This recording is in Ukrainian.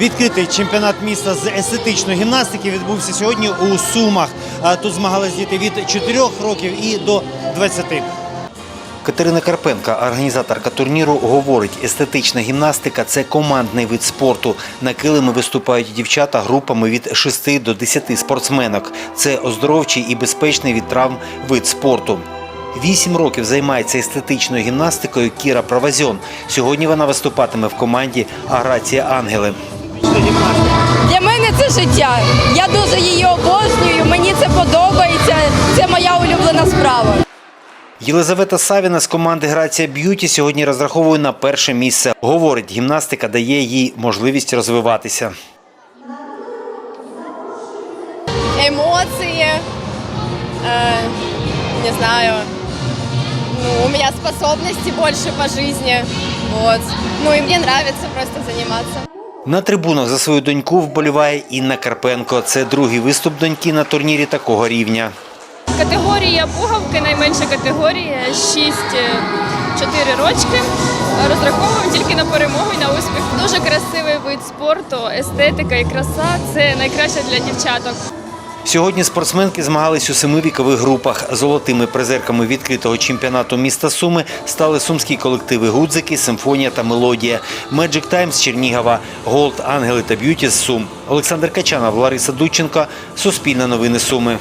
Відкритий чемпіонат міста з естетичної гімнастики відбувся сьогодні у Сумах. Тут змагались діти від 4 років і до 20. Катерина Карпенка, організаторка турніру, говорить, естетична гімнастика це командний вид спорту. На килими виступають дівчата групами від 6 до 10 спортсменок. Це оздоровчий і безпечний від травм вид спорту. Вісім років займається естетичною гімнастикою Кіра Правазьон. Сьогодні вона виступатиме в команді Аграція Ангели. Для мене це життя. Я дуже її обожнюю. Мені це подобається. Це моя улюблена справа. Єлизавета Савіна з команди Грація Б'юті сьогодні розраховує на перше місце. Говорить, гімнастика дає їй можливість розвиватися. Эмоции, э, не знаю, ну, у меня способности больше по жизни, вот. Ну и мне нравится просто заниматься. На трибунах за свою доньку вболіває Інна Карпенко. Це другий виступ доньки на турнірі такого рівня. Категорія пугавки, найменша категорія 6-4 рочки. Розраховуємо тільки на перемогу і на успіх. Дуже красивий вид спорту, естетика і краса це найкраще для дівчаток. Сьогодні спортсменки змагались у семи вікових групах. Золотими призерками відкритого чемпіонату міста Суми стали сумські колективи Гудзики, Симфонія та Мелодія, «Меджик Таймс» з Чернігова, Голд, Ангели та Б'юті з Сум. Олександр Качанов, Лариса Дудченко, Суспільне новини Суми.